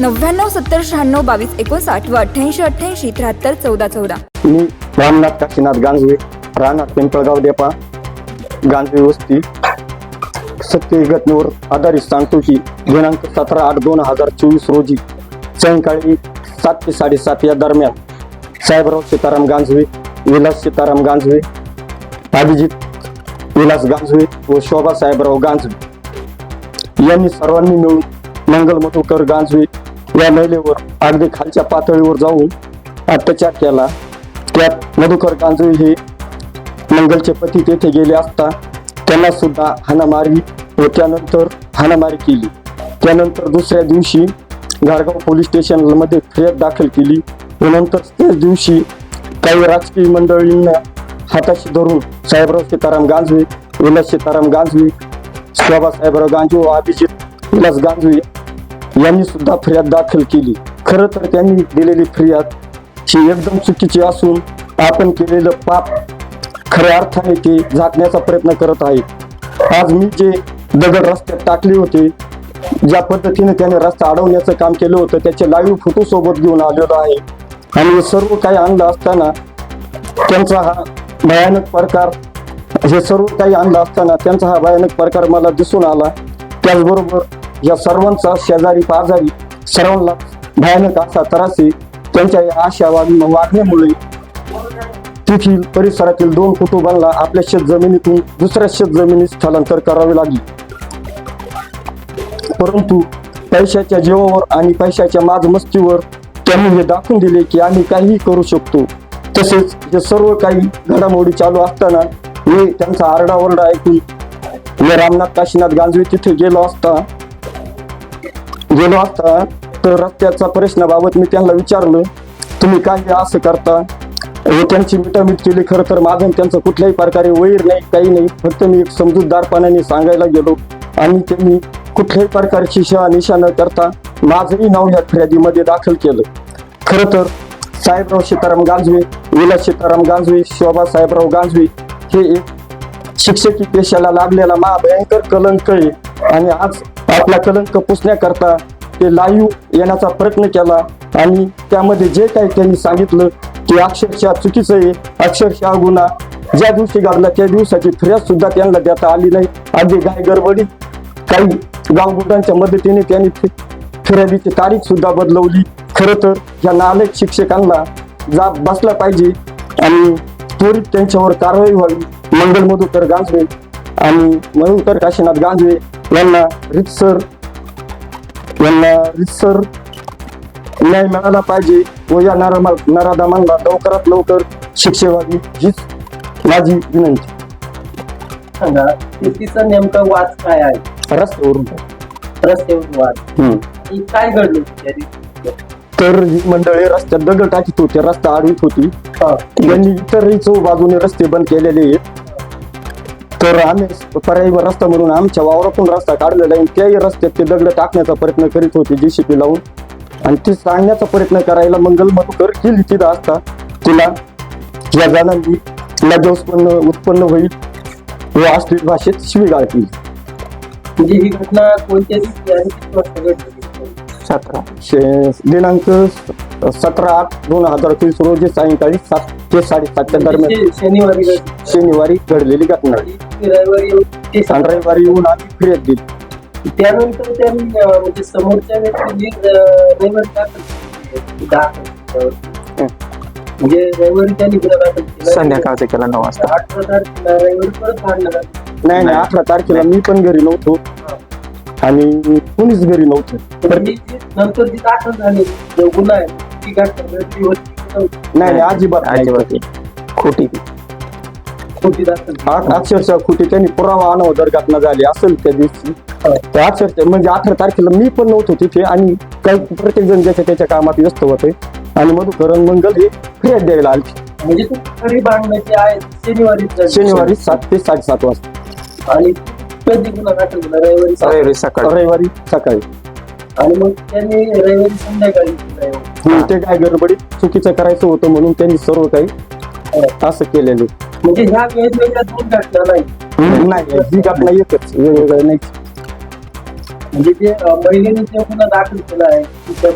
नव्याण्णव सत्तर शहाण्णव बावीस एकोणसाठ व अठ्ठ्याऐंशी अठ्ठ्याऐंशी त्र्याहत्तर चौदा चौदा. मी रामनाथ काशीनाथ गांजवे राहणार पिंपळगाव देपा गांजवे वस्ती सत्य घटनेवर आधारित सांगतो की दिनांक सतरा आठ दोन हजार चोवीस रोजी सायंकाळी सात ते साडेसात या दरम्यान साहेबराव सीताराम गांजवे विलास सीताराम गांजवे अभिजित विलास गांजवे व शोभा साहेबराव गांजवे. यांनी सर्वांनी मिळून मंगल मधुकर गांजवे या महिलेवर अगदी खालच्या पातळीवर जाऊन अत्याचार केला. त्यात मधुकर गांजवे हे मंगलचे पती तेथे गेले असता त्यांना सुद्धा हाणामारी व त्यानंतर हाणामारी केली. त्यानंतर दुसऱ्या दिवशी गारगाव पोलीस स्टेशनमध्ये फिर्याद दाखल केली व नंतर त्याच दिवशी काही राजकीय मंडळींना हाताशी धरून साहेबराव सीताराम गांजवे विलास सीताराम गांजवे शोभा साहेबराव गांजू व अभिजित विलास गांजवे यांनी सुद्धा फिर्याद दाखल केली. खरं तर त्यांनी दिलेली फिर्याद ही एकदम चुकीची असून आपण केलेलं पाप खऱ्या अर्थाने ते झाकण्याचा प्रयत्न करत आहेत. आज मी जे दगड रस्त्यात टाकले होते ज्या पद्धतीने त्याने रस्ता अडवण्याचं काम केलं होतं त्याचे लाईव्ह फोटो सोबत घेऊन आलेलो आहे. आणि हे सर्व काही आणलं असताना त्यांचा हा भयानक प्रकार हे सर्व काही आणलं असताना त्यांचा हा भयानक प्रकार मला दिसून आला. त्याचबरोबर या सर्वांचा शेजारी पाजारी सर्वांना भयानक असा त्रास त्यांच्या या आशा वागण्यामुळे तेथील परिसरातील दोन कुटुंबांना आपल्या शेत जमिनीतून दुसऱ्या शेत जमिनीत स्थलांतर करावे लागले. परंतु पैशाच्या जीवावर आणि पैशाच्या माजमस्तीवर त्यांनी हे दाखवून दिले की आम्ही काहीही करू शकतो. तसेच हे सर्व काही घडामोडी चालू असताना मी त्यांचा आरडाओरडा ऐकून मी रामनाथ काशीनाथ गांजवे तिथे गेलो असता गेलो आता तर रस्त्याचा प्रश्नाबाबत मी त्यांना विचारलं तुम्ही काय असं करता? त्यांची मिटामीट केली खरं तर माझं त्यांचं कुठल्याही प्रकारे वैर नाही काही नाही. फक्त मी एक समजूतदारपणाने सांगायला गेलो आणि त्यांनी कुठल्याही प्रकारची शहा निशा न करता माझंही नाव या फिर्यादीमध्ये दाखल केलं. खरं तर साहेबराव सीताराम गांजवे विलास सीताराम गांजवे शोभा साहेबराव गांजवे हे एक शिक्षकी पेशाला लागलेला महाभयंकर कलंक आहे. आणि आज आपला कलंक पुसण्याकरता ते लाईव्ह येण्याचा प्रयत्न केला आणि त्यामध्ये जे काही त्यांनी सांगितलं की अक्षरशः चुकीचं आहे अक्षरशः गुन्हा ज्या दिवशी घडला त्या दिवसाची फिर्याद सुद्धा त्यांना देता आली नाही. अगदी गाय गडबडीत काही गावगुटांच्या मदतीने त्यांनी फिर्यादीची तारीख सुद्धा बदलवली. खरं तर या नालेक शिक्षकांना जाब बसला पाहिजे आणि त्वरित त्यांच्यावर कारवाई व्हावी. मंगल मधुकर गांजवे आणि मधुकर काशीनाथ गांजवे यांना रितसर यांना रितसर न्याय मिळाला पाहिजे व या नरामा नराधमांना लवकरात लवकर शिक्षा व्हावी हीच माझी विनंती सांगा तिचा नेमका वाद काय आहे रस्त्यावरून रस्त्यावर वाद. ही काय घडलं त्या दिवशी? तर ही मंडळी रस्त्यात दगड टाकीत होते रस्ता आडवीत होती. त्यांनी इतरही चौ बाजूने रस्ते बंद केलेले आहेत तर आम्ही पर्यायी रस्ता म्हणून आमच्या वावरातून रस्ता काढलेला आहे. त्याही रस्त्यात ते दगड टाकण्याचा प्रयत्न करीत होते जेसीपी लावून. आणि ती सांगण्याचा प्रयत्न करायला मंगल मधुकर गेली तिथं असता. तिला या जणांनी लज्जा उत्पन्न उत्पन्न होईल व अश्लील भाषेत शिवीगाळ केली. म्हणजे ही घटना कोणत्या दिवशी आणि किती वाजता घडली? सतरा शे- दिनांक सतरा आठ दोन हजार चोवीस रोजी सायंकाळी सात ते साडेसातच्या दरम्यान शनिवारी शनिवारी घडलेली घटना. रविवारी येऊन ते आणि सांगा. रविवारी येऊन आम्ही फिर्याद दिली त्यानंतर त्यांनी अं, म्हणजे समोरच्या व्यक्तीने अं, रविवारी दाखल केली. दाखल. म्हणजे रविवारी त्यांनी गुन्हा दाखल केला. संध्याकाळचं केला नऊ वाजता. अठरा तारखेला रविवारी परत नाही नाही अठरा तारखेला मी पण घरी नव्हतो. आणि कोणीच घरी नव्हतं. तर मी जी नंतर जी दाखल झाली. जो गुन्हा आहे. ती. नाही नाही, अजिबात नाही. अजिबात नाही. खोटी खोटी दाखल झाली. आ- अक्षरशः कुठे त्यांनी पुरावा आणावं जर घटना झाली असेल त्या दिवशी तर अक्षरशः म्हणजे अठरा तारखेला मी पण नव्हतो तिथे आणि काही प्रत्येक जण ज्याच्या त्याच्या कामात व्यस्त होते आणि मधुकरण मंगल हे फिर्याद द्यायला आले म्हणजे तू खरी भांडण्याची आहे शनिवारी. शनिवारी सात ते साडेसात वाजता आणि कधी गुन्हा दाखल झाला रविवारी सकाळी रविवारी सकाळी आणि मग त्यांनी रविवारी संध्याकाळी केलं. ते काय गडबडीत चुकीचं करायचं होतं म्हणून त्यांनी सर्व काही असं केलेलं म्हणजे ह्या वेगवेगळ्या दोन घटना नाही. नाही ही घटना एकच. वेगवेगळं नाही. म्हणजे जे अं, महिलेने जे गुन्हा दाखल केला आहे किंवा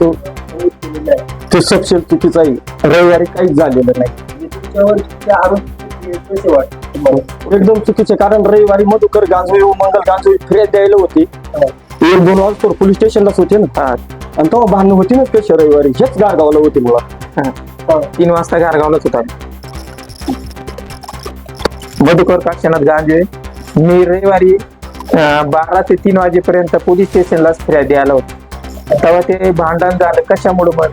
तो केलेला आहे. तो सपशेल चुकीचा आहे. रविवारी काहीच झालेलं नाही. म्हणजे तुमच्यावर जे आरोप हे कसे वाटते तुम्हाला? एकदम चुकीचे. कारण रविवारी मधुकर गांजवे व मंगल गांजवे फिर्याद द्यायला होती. एक दोन वाजता पोलीस स्टेशनलाच होते ना. आणि तेव्हा भांडणं होती ना कशी रविवारी हेच गारगावला होते मुळात. तीन वाजता गारगावलाच होता. मधुकर काक्षनाथ गांजे मी रविवारी बारा ते तीन वाजेपर्यंत पोलीस स्टेशनलाच फिर्याद द्यायला होतो. तेव्हा ते भांडण झालं. कशामुळे मग?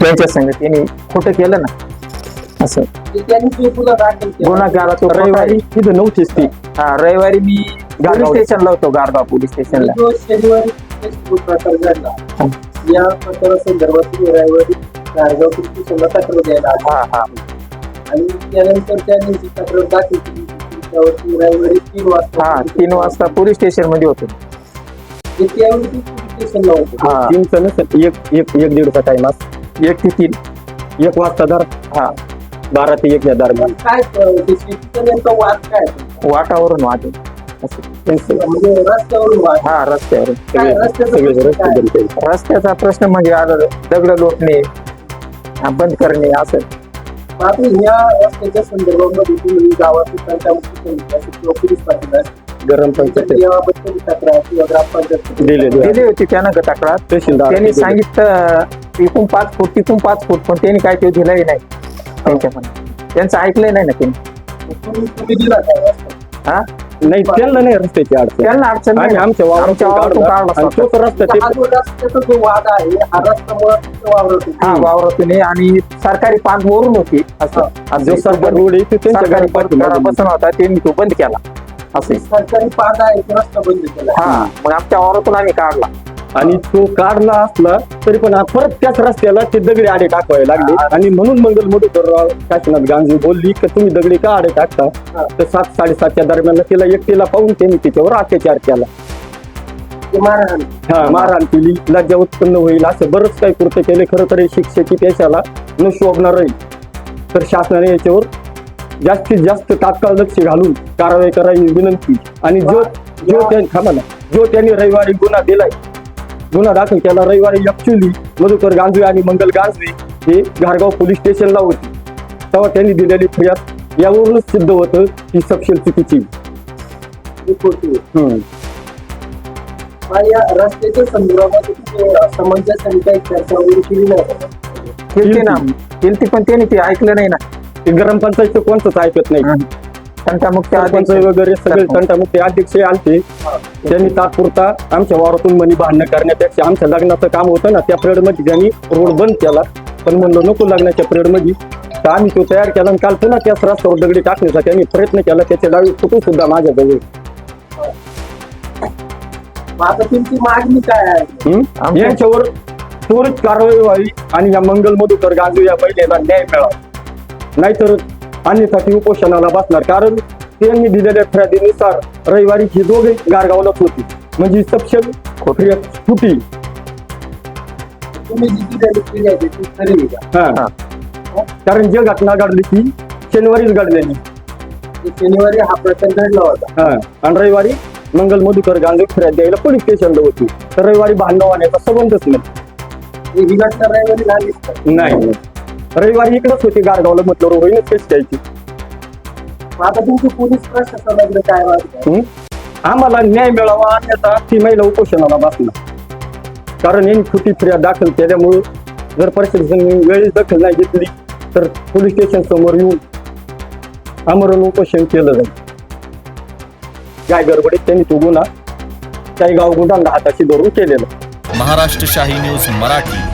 त्यांच्या संग त्यांनी खोटं केलं ना. असं. गुन्हा केला. तो रविवारी तिथं नव्हतीच ती. हा रविवारी मी पोलीस गारगाव. स्टेशनला होतो गारगाव पोलीस स्टेशनला. जो शनिवारी जो प्रकार घडला या प्रकारासंदर्भात तुम्ही रविवारी गारगाव पोलीस स्टेशनला तक्रार द्यायला आले. हा हा. आणि त्यानंतर त्यांनी जी तक्रार दाखल केली. त्यावरती रविवारी तीन वाजता हा तीन वाजता पोलीस स्टेशनमध्ये होतो. ते त्यावेळी ते पोलीस स्टेशनला होते. हा. तीनचं नसेल एक एक एक दीडचा टाइम असतो. एक ते तीन. एक वाजता दर हा. बारा ते एक या दरम्यान. काय अं, ते शेतीचा नेमका वाद काय? आहे? वाटावरून वाहतो हा सगळे रस्त्याचा सगळे प्रश्न रस्ते काय? बंद केले. रस्त्याचा प्रश्न म्हणजे आता दगड लोटणे हा, बंद करणे असं. आता ह्या रस्त्याच्या संदर्भामध्ये तुम्ही गावातील पंचायत समिती असेल किंवा पोलीस पाटील असेल, गरम त्यांच्या पंचायत. याबाबतची तक्रार किंवा ग्रामपंचायत दिले दिली. होती त्यानं तक्रार? तहसीलदार त्यांनी दिले. सांगितलं इकून पाच फूट तिकून पाच फूट पण त्यांनी काय ते दिलंही नाही. त्यांच्या पण त्यांचं ऐकलंय नाही ना त्यांनी. तुम्ही तुम्ही दिला का रस्ता? हा? नाही त्यांना नाही रस्त्याची अडचण त्यांना अडचण नाही आणि ना. आमच्या वावरातून आमच्या वावरातून काढला. काढला आणि स्वतः. तोच रस्ता ते हा जो रस्त्याचा जो वाद आहे हा रस्ता मुळात तुमच्या वावरात हा आहे. वावरातून आहे आणि सरकारी पान वरून होती असं जो सरकार रोड आहे ते त्यांच्या सरकारी घरापाठीमागे. बसून होता त्यांनी तो बंद केला असं सरकारी पाद आहे तो रस्ता बंद केला हा मग आमच्या वावरातून आम्ही काढला आणि तो काढला असला तरी पण परत त्याच रस्त्याला ते दगडी आडे टाकवावे लागले. आणि म्हणून मंगल मधुकर काशीनाथ गांधी बोलली की तुम्ही दगडी का आडे टाकता? तर सात साडेसातच्या दरम्यान तिला एकटीला पाहून त्यांनी तिच्यावर अत्याचार केला. मारहाण. हा मारहाण केली. लज्जा उत्पन्न होईल असं बरंच काही कृत्य केले. खरं तर शिक्षकी पेशाला न शोभणार राहील तर शासनाने याच्यावर जास्तीत जास्त तात्काळ लक्ष घालून कारवाई करावी विनंती. आणि जो जो त्यांनी थांबा ना. जो त्यांनी रविवारी गुन्हा दिलाय गुन्हा दाखल केला रविवारी ऍक्च्युली मधुकर गांजवे आणि मंगल गांजवे हे घारगाव पोलीस स्टेशनला होते. तेव्हा त्यांनी दिलेली फिर्याद यावरूनच सिद्ध होतं की सपशेल चुकीची. रस्त्याच्या काही चर्चा वगैरे केली नाही. ना? केलती पण त्यांनी ते ऐकलं नाही ना. ते गरम पंचायतचं कोणतंच ऐकत नाही. तंटामुक्त सरपंच वगैरे सगळे तंटामुक्ती अध्यक्ष आलते. त्यांनी तात्पुरता आमच्या वावरातून मनी भांडणं करण्यापेक्षा आमच्या लग्नाचं काम होतं ना त्या पिरियडमध्ये त्यांनी रोड बंद केला. पण म्हणलं नको लग्नाच्या पिरियडमध्ये तर आम्ही तो तयार केला आणि काल पुन्हा त्याच रस्त्यावर दगडी टाकण्याचा त्यांनी प्रयत्न केला. त्याचे डावी फुटून सुद्धा माझ्याजवळ. मग आता तुमची मागणी काय आहे? आमच्या- यांच्यावर त्वरित कारवाई व्हावी आणि या मंगल मधुकर गांजू या महिलेला न्याय मिळावा. नाहीतर अन्यसाठी उपोषणाला बसणार. कारण त्यांनी दिलेल्या फिर्यादीनुसार रविवारी ही दोघे गारगावलाच होती. म्हणजे सपशेल फिर्याद फुटी तुम्ही जी दिलेली फिर्याद आहे ती खरी आहे का? हा. कारण जे घटना घडली ती शनिवारीच घडलेली. ते शनिवारी हा प्रकार घडला होता. हा. आणि रविवारी मंगल मधुकर गांधी फिर्याद द्यायला पोलीस स्टेशनला होती. तर रविवारी भांडण होण्याचा संबंधच नाही. ही घटना रविवारी झालीच का? नाही. रविवारी इकडेच होती गारगावला म्हटलं होईनच कशी द्यायची? आता तुमची पोलीस प्रशासनाकडे काय? आम्हाला न्याय मिळावा अन्यथा ती महिला उपोषणाला बसणार. कारण यांनी खोटी फिर्याद दाखल केल्यामुळे जर प्रशासनाने वेळेस दखल नाही घेतली तर पोलीस स्टेशन समोर येऊन आमरण उपोषण केलं जाईल. गाय गडबडीत त्यांनी तो गुन्हा काही गाव गुंडांना हाताशी धरून केलेला महाराष्ट्र शाही न्यूज मराठी.